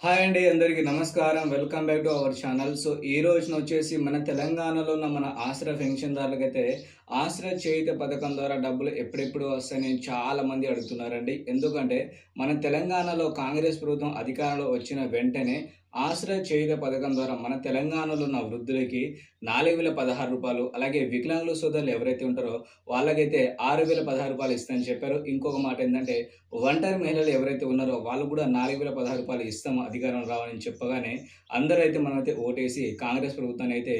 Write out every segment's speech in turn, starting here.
Hi అండి అందరికీ నమస్కారం. Welcome back to our channel so ఈ రోజున వచ్చేసి మన తెలంగాణలో ఉన్న మన ఆశ్ర పెన్షన్దారులకైతే ఆశ్రయ చేయుత పథకం ద్వారా డబ్బులు ఎప్పుడెప్పుడు వస్తాయని చాలా మంది అడుగుతున్నారండి. ఎందుకంటే మన తెలంగాణలో కాంగ్రెస్ ప్రభుత్వం అధికారంలో వచ్చిన వెంటనే ఆశ్రయ చేయుత పథకం ద్వారా మన తెలంగాణలో ఉన్న వృద్ధులకి నాలుగు వేల పదహారు రూపాయలు అలాగే వికలాంగుల సోదరులు ఎవరైతే ఉంటారో వాళ్ళకైతే ఆరు వేల పదహారు రూపాయలు ఇస్తామని చెప్పారు. ఇంకొక మాట ఏంటంటే ఒంటరి మహిళలు ఎవరైతే ఉన్నారో వాళ్ళు కూడా నాలుగు వేల పదహారు రూపాయలు ఇస్తాము అధికారం రావాలని చెప్పగానే అందరైతే మనమైతే ఓటేసి కాంగ్రెస్ ప్రభుత్వాన్ని అయితే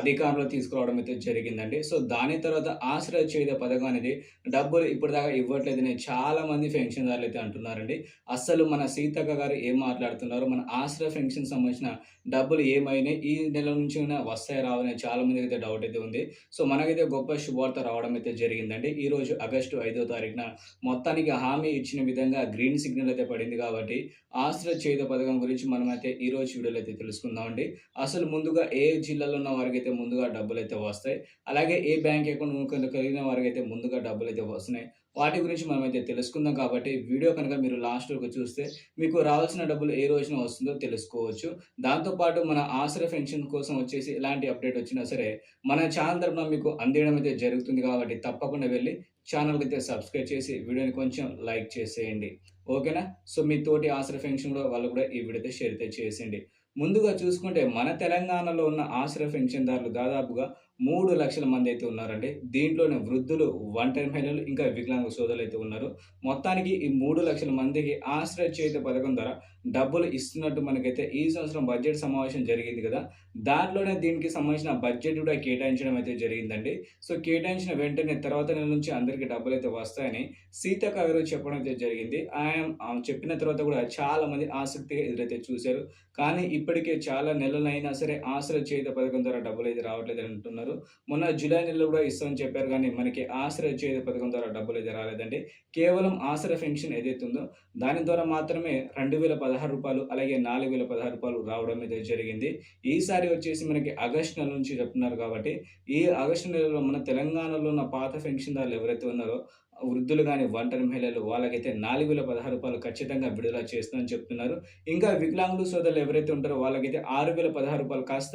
అధికారంలో తీసుకురావడం అయితే జరిగిందండి. సో దాని తర్వాత ఆశ్రయ చేయుత పథకం అనేది డబ్బులు ఇప్పటిదాకా ఇవ్వట్లేదని చాలా మంది పెన్షన్దారులు అయితే అంటున్నారండి. అస్సలు మన సీతక్క గారు ఏం మాట్లాడుతున్నారు? మన ఆశ్రయ పెన్షన్ సంబంధించిన డబ్బులు ఏమైనాయి? ఈ నెల నుంచి వస్తాయి రావని చాలా మందికి అయితే డౌట్ అయితే ఉంది. సో మనకైతే గొప్ప శుభవార్త రావడం అయితే జరిగిందండి. ఈ రోజు ఆగస్టు ఐదో తారీఖున మొత్తానికి హామీ ఇచ్చిన విధంగా గ్రీన్ సిగ్నల్ అయితే పడింది కాబట్టి ఆశ్రయ చేయుత పథకం గురించి మనమైతే ఈ రోజు వీడియోలో అయితే తెలుసుకుందామండి. అసలు ముందుగా ఏ జిల్లాలో ఉన్న వారికి అయితే ముందుగా డబ్బులు అయితే వస్తాయి? అలాగే ఏ బ్యాంక్ అకౌంట్ కలిగిన వారికి అయితే ముందుగా డబ్బులు అయితే వస్తున్నాయి? వాటి గురించి మనమైతే తెలుసుకుందాం కాబట్టి వీడియో కనుక మీరు లాస్ట్ వరకు చూస్తే మీకు రావాల్సిన డబ్బులు ఏ రోజున వస్తుందో తెలుసుకోవచ్చు. దాంతోపాటు మన ఆశ్రయ పెన్షన్ కోసం వచ్చేసి ఎలాంటి అప్డేట్ వచ్చినా సరే మన ఛానల్ తరఫున మీకు అందించడం అయితే జరుగుతుంది కాబట్టి తప్పకుండా వెళ్ళి ఛానల్కి అయితే సబ్స్క్రైబ్ చేసి వీడియోని కొంచెం లైక్ చేసేయండి. ఓకేనా? సో మీ తోటి ఆశ్రయ పెన్షన్ కూడా వాళ్ళు కూడా ఈ వీడియో షేర్ అయితే చేసేయండి ముందుగా చూసుకుంటే మన తెలంగాణలో ఉన్న ఆశ్రయ పెన్షన్దారులు దాదాపుగా మూడు లక్షల మంది అయితే ఉన్నారండి. దీంట్లోనే వృద్ధులు ఒంటరి మహిళలు ఇంకా వికలాంగ సోదరులు అయితే ఉన్నారు. మొత్తానికి ఈ మూడు లక్షల మందికి ఆశ్రయ చేత పథకం ద్వారా డబ్బులు ఇస్తున్నట్టు మనకైతే ఈ సంవత్సరం బడ్జెట్ సమావేశం జరిగింది కదా. దాంట్లోనే దీనికి సంబంధించిన బడ్జెట్ కూడా కేటాయించడం అయితే జరిగిందండి. సో కేటాయించిన వెంటనే తర్వాత నెల నుంచి అందరికీ డబ్బులు అయితే వస్తాయని సీతక్క గారు చెప్పడం అయితే జరిగింది. ఆయన ఆమె చెప్పిన తర్వాత కూడా చాలా మంది ఆసక్తిగా ఎదురైతే చూశారు. కానీ ఇప్పటికే చాలా నెలలైనా సరే ఆశ్రయ చేత పథకం ద్వారా డబ్బులు అయితే రావట్లేదు అంటున్నారు. మొన్న జూలై నెలలో కూడా ఇస్తామని చెప్పారు కానీ మనకి ఆశ్రయ చేత పథకం ద్వారా డబ్బులు అయితే రాలేదండి. కేవలం ఆశ్రయ పెన్షన్ ఏదైతే ఉందో దాని ద్వారా మాత్రమే రెండు వేల పదహారు రూపాయలు అలాగే నాలుగు వేల పదహారు రూపాయలు రావడం అయితే జరిగింది. ఈసారి వచ్చేసి మనకి ఆగస్టు నెల నుంచి చెప్తున్నారు కాబట్టి ఈ ఆగస్టు నెలలో మన తెలంగాణలో ఉన్న పాత పెన్షన్దారులు ఎవరైతే ఉన్నారో వృద్ధులు కానీ ఒంటరి మహిళలు వాళ్ళకైతే నాలుగు వేల పదహారు రూపాయలు ఖచ్చితంగా విడుదల చేస్తుందని చెప్తున్నారు. ఇంకా వికలాంగులు సోదరులు ఎవరైతే ఉంటారో వాళ్ళకైతే ఆరు వేల పదహారు రూపాయలు కాస్త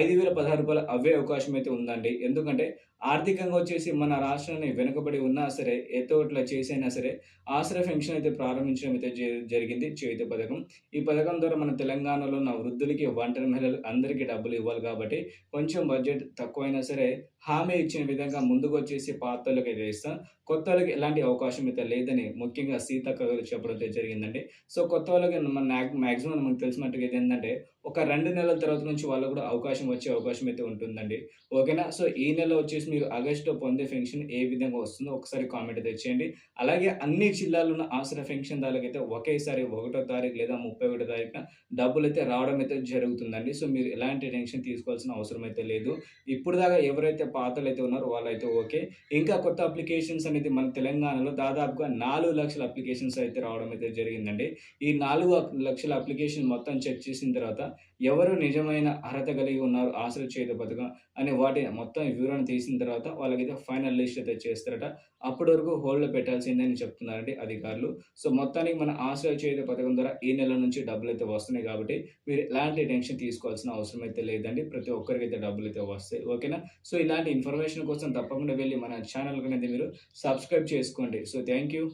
ఐదు వేల పదహారు రూపాయలు అవ్వే అవకాశం అయితే ఉందండి. ఎందుకంటే ఆర్థికంగా వచ్చేసి మన రాష్ట్రాన్ని వెనుకబడి ఉన్నా సరే ఎతో ఇట్లా చేసైనా సరే ఆశ్రయ పెన్షన్ అయితే ప్రారంభించడం అయితే జ- జరిగింది చేయుత పథకం. ఈ పథకం ద్వారా మన తెలంగాణలో ఉన్న వృద్ధులకి ఒంటరి మహిళలు అందరికీ డబ్బులు ఇవ్వాలి కాబట్టి కొంచెం బడ్జెట్ తక్కువైనా సరే హామీ ఇచ్చిన విధంగా ముందుకు వచ్చేసి పాత్రలకు అయితే ఇస్తాం. కొత్త వాళ్ళకి ఎలాంటి అవకాశం అయితే లేదని ముఖ్యంగా సీతక్క గారు చెప్పడం అయితే జరిగిందండి. సో కొత్త వాళ్ళకి మన మ్యాక్సిమం మనకు తెలిసినట్టుగా ఏంటంటే ఒక రెండు నెలల తర్వాత నుంచి వాళ్ళకు కూడా అవకాశం వచ్చే అవకాశం అయితే ఉంటుందండి. ఓకేనా? సో ఈ నెల వచ్చేసి మీరు ఆగస్టులో పొందే పెన్షన్ ఏ విధంగా వస్తుందో ఒకసారి కామెంట్ అయితే చేయండి. అలాగే అన్ని జిల్లాల్లో ఉన్న ఆసరా పెన్షన్ దానికైతే ఒకేసారి ఒకటో తారీఖు లేదా ముప్పై ఒకటో తారీఖున డబ్బులు అయితే రావడం అయితే జరుగుతుందండి. సో మీరు ఎలాంటి టెన్షన్ తీసుకోవాల్సిన అవసరం అయితే లేదు. ఇప్పుడు దాకా ఎవరైతే పాతలు అయితే ఉన్నారో వాళ్ళైతే ఓకే. ఇంకా కొత్త అప్లికేషన్స్ అనేది మన తెలంగాణలో దాదాపుగా నాలుగు లక్షల అప్లికేషన్స్ అయితే రావడం అయితే జరిగిందండి. ఈ నాలుగు లక్షల అప్లికేషన్ మొత్తం చెక్ చేసిన తర్వాత ఎవరు నిజమైన అర్హత కలిగి ఉన్నారు ఆశ్రయ చేత పథకం అనే వాటి మొత్తం వివరణ తీసిన తర్వాత వాళ్ళకైతే ఫైనల్ లిస్ట్ అయితే చేస్తారట. అప్పటి వరకు హోల్డ్లో పెట్టాల్సిందని చెప్తున్నారండి అధికారులు. సో మొత్తానికి మన ఆశ్రయ చేత పథకం ద్వారా ఈ నెల నుంచి డబ్బులు అయితే వస్తున్నాయి కాబట్టి మీరు ఎలాంటి టెన్షన్ తీసుకోవాల్సిన అవసరం అయితే లేదండి. ప్రతి ఒక్కరికి అయితే డబ్బులు అయితే వస్తాయి. ఓకేనా? సో ఇలాంటి ఇన్ఫర్మేషన్ కోసం తప్పకుండా వెళ్ళి మన ఛానల్ అనేది మీరు సబ్స్క్రైబ్ చేసుకోండి. So thank you